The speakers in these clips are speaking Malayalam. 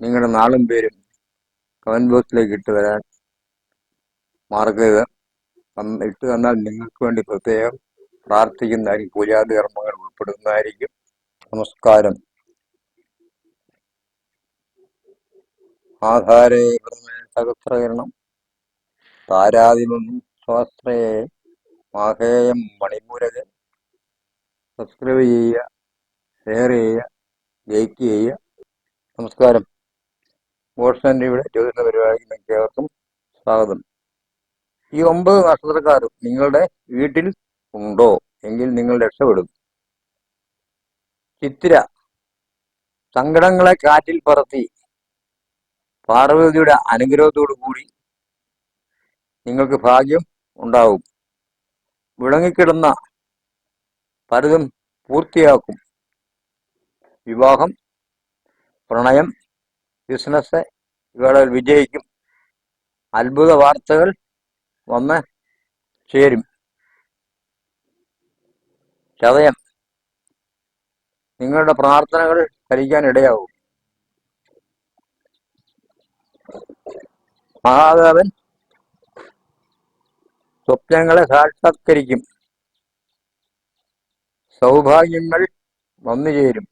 നിങ്ങളുടെ നാളും പേരും കമന്റ് ബോക്സിലേക്ക് ഇട്ട് തരാൻ മറക്കരുത് ഇട്ട് തന്നാൽ നിങ്ങൾക്ക് വേണ്ടി പ്രത്യേകം പ്രാർത്ഥിക്കുന്നതായിരിക്കും. പൂജാതി കർമ്മങ്ങൾ ഉൾപ്പെടുന്നതായിരിക്കും. നമസ്കാരം. ആധാരേ സഹസ്രകരണം. താരാതിമം സ്വാശ്രയെ മാഹേയം മണിമൂരകൻ സബ്സ്ക്രൈബ് ചെയ്യുക ഷെയർ ചെയ്യുക ലൈക്ക് ചെയ്യുക. നമസ്കാരം. ബോഷന്റെ ഇവിടെ പരിപാടിക്ക് നിങ്ങൾക്ക് ഏവർക്കും സ്വാഗതം. ഈ ഒമ്പത് നക്ഷത്രക്കാരും നിങ്ങളുടെ വീട്ടിൽ ഉണ്ടോ? എങ്കിൽ നിങ്ങൾ രക്ഷപ്പെടും. ചിത്തിര സങ്കടങ്ങളെ കാറ്റിൽ പറത്തി പാർവതിയുടെ അനുഗ്രഹത്തോടു കൂടി നിങ്ങൾക്ക് ഭാഗ്യം ഉണ്ടാവും. വിളങ്ങിക്കിടന്ന പലതും പൂർത്തിയാക്കും. വിവാഹം പ്രണയം ബിസിനസ് ഇവിടെ വിജയിക്കും. അത്ഭുത വാർത്തകൾ വന്ന് ചേരും. ചതയം നിങ്ങളുടെ പ്രാർത്ഥനകൾ ഫലിക്കാൻ ഇടയാവും. മഹാദേവൻ സ്വപ്നങ്ങളെ സാക്ഷാത്കരിക്കും. സൗഭാഗ്യങ്ങൾ വന്നു ചേരും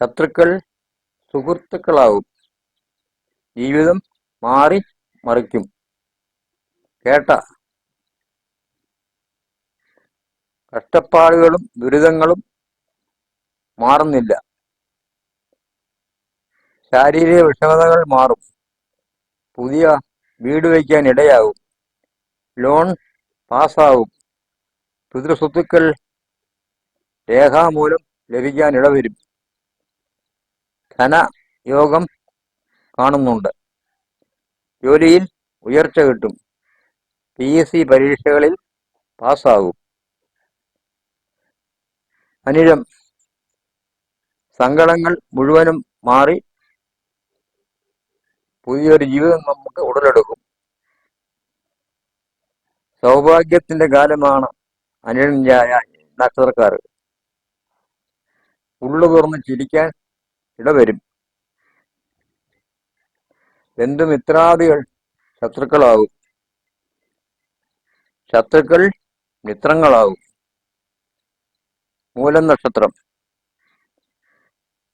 ശത്രുക്കൾ സുഹൃത്തുക്കളാവും. ജീവിതം മാറി മറിക്കും. കേട്ട. കഷ്ടപ്പാടുകളും ദുരിതങ്ങളും മാറുന്നില്ല. ശാരീരിക വിഷമതകൾ മാറും. പുതിയ വീട് വയ്ക്കാൻ ഇടയാവും ലോൺ പാസ്സാവും പിതൃസ്വത്തുക്കൾ രേഖാമൂലം ലഭിക്കാൻ ഇടവരും. ധനയോഗം കാണുന്നുണ്ട്. ജോലിയിൽ ഉയർച്ച കിട്ടും. പി എസ് സി പരീക്ഷകളിൽ പാസ്സാകും. അനിഴം. സങ്കടങ്ങൾ മുഴുവനും മാറി പുതിയൊരു ജീവിതം നമുക്ക് ഉടലെടുക്കും. സൗഭാഗ്യത്തിന്റെ കാലമാണ് അനിഴഞ്ചായ നക്ഷത്രക്കാർ ഉള്ളു തുറന്ന് ചിരിക്കാൻ ഇടവരും ബന്ധുമിത്രാദികൾ ശത്രുക്കളാവും. ശത്രുക്കൾ മിത്രങ്ങളാവും. മൂലം നക്ഷത്രം.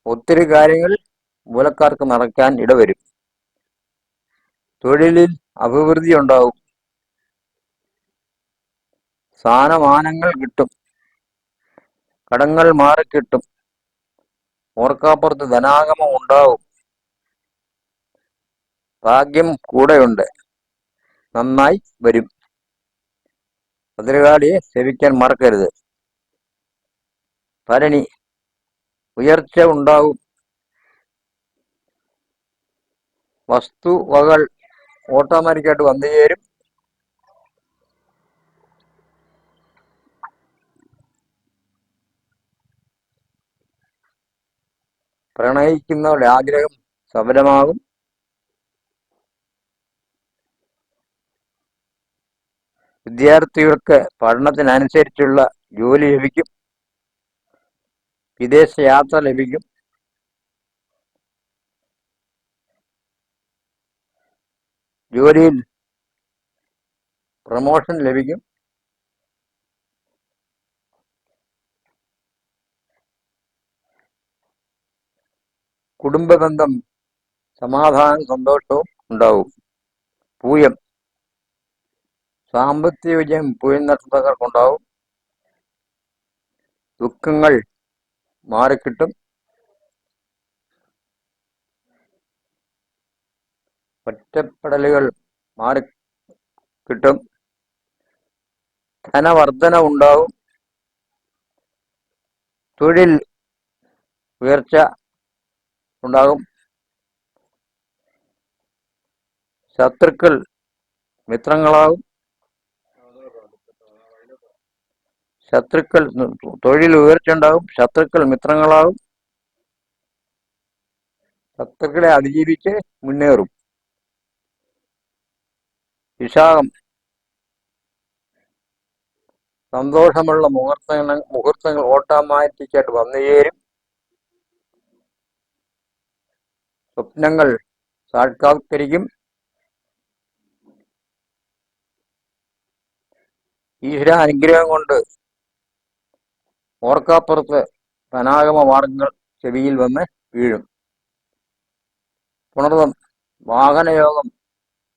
ഒത്തിരി കാര്യങ്ങൾ മൂലക്കാർക്ക് നടക്കാൻ ഇടവരും തൊഴിലിൽ അഭിവൃദ്ധി ഉണ്ടാവും. സ്ഥാനമാനങ്ങൾ കിട്ടും. കടങ്ങൾ മാറിക്കിട്ടും. ഓർക്കാപ്പുറത്ത് ധനാഗമം ഉണ്ടാവും. ഭാഗ്യം കൂടെയുണ്ട്. നന്നായി വരും. ഭദ്രകാളിയെ സേവിക്കാൻ മറക്കരുത്. ഭരണി ഉയർച്ച ഉണ്ടാവും. വസ്തുവകൾ ഓട്ടോമാറ്റിക്കായിട്ട് വന്നു ചേരും പ്രണയിക്കുന്നവരുടെ ആഗ്രഹം സഫലമാകും വിദ്യാർത്ഥികൾക്ക് പഠനത്തിനനുസരിച്ചുള്ള ജോലി ലഭിക്കും. വിദേശ യാത്ര ലഭിക്കും. ജോലിയിൽ പ്രമോഷൻ ലഭിക്കും. കുടുംബ ബന്ധം സമാധാനം സന്തോഷവും ഉണ്ടാവും. പൂയം. സാമ്പത്തിക വിജയം പൂയം നക്ഷത്രക്കാർക്കുണ്ടാവും ദുഃഖങ്ങൾ മാറിക്കിട്ടും. ഒറ്റപ്പെടലുകൾ മാറി കിട്ടും ധനവർധന ഉണ്ടാവും. തൊഴിൽ ഉയർച്ച ഉണ്ടാകും. ശത്രുക്കൾ മിത്രങ്ങളാകും. ശത്രുക്കൾ തൊഴിൽ ഉയർച്ച ഉണ്ടാകും ശത്രുക്കൾ മിത്രങ്ങളാകും. ശത്രുക്കളെ അതിജീവിച്ച് മുന്നേറും. വിശാഖം. സന്തോഷമുള്ള മുഹൂർത്തങ്ങൾ മുഹൂർത്തങ്ങൾ ഓട്ടോമാറ്റിക്കായിട്ട് വന്നു ചേരും സ്വപ്നങ്ങൾ സാക്ഷാത്കരിക്കും. ഈശ്വര അനുഗ്രഹം കൊണ്ട് ഓർക്കാപ്പുറത്ത് ധനാഗമ മാർഗങ്ങൾ ചെവിയിൽ വന്ന് വീഴും. പുണർവം വാഹനയോഗം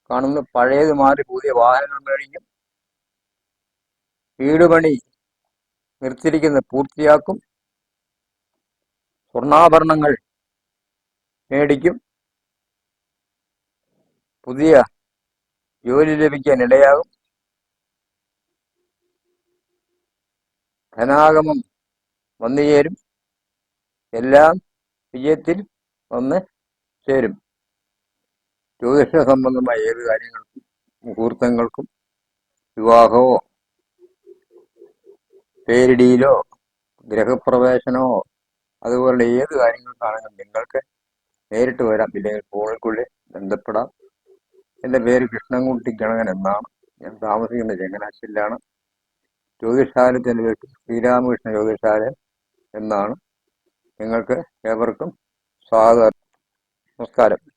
കാണുന്ന പഴയത് മാറി പുതിയ വാഹനങ്ങൾ മേടിക്കും. വീടുപണി നിർത്തിയിരിക്കുന്നത് പൂർത്തിയാക്കും. സ്വർണാഭരണങ്ങൾ മേടിക്കും. പുതിയ ജോലി ലഭിക്കാൻ ഇടയാകും. ധനാഗമം വന്നു ചേരും. എല്ലാം വിജയത്തിൽ വന്ന് ചേരും. ജ്യോതിഷ സംബന്ധമായ ഏത് കാര്യങ്ങൾക്കും മുഹൂർത്തങ്ങൾക്കും വിവാഹമോ പേരിടിയിലോ ഗ്രഹപ്രവേശനമോ അതുപോലെ ഏത് കാര്യങ്ങൾക്കാണെങ്കിലും നിങ്ങൾക്ക് നേരിട്ട് വരാം. ഇല്ലെങ്കിൽ ഫോണിൽക്കുള്ളിൽ ബന്ധപ്പെടാം. എന്റെ പേര് കൃഷ്ണൻകുട്ടി ഗണകൻ എന്നാണ്. ഞാൻ താമസിക്കുന്നത് ചങ്ങനാശ്ശേരിയിലാണ്. ജ്യോതിഷാലയത്തിന്റെ പേര് ശ്രീരാമകൃഷ്ണ ജ്യോതിഷാലയം എന്നാണ്. നിങ്ങൾക്ക് ഏവർക്കും സ്വാഗതം. നമസ്കാരം.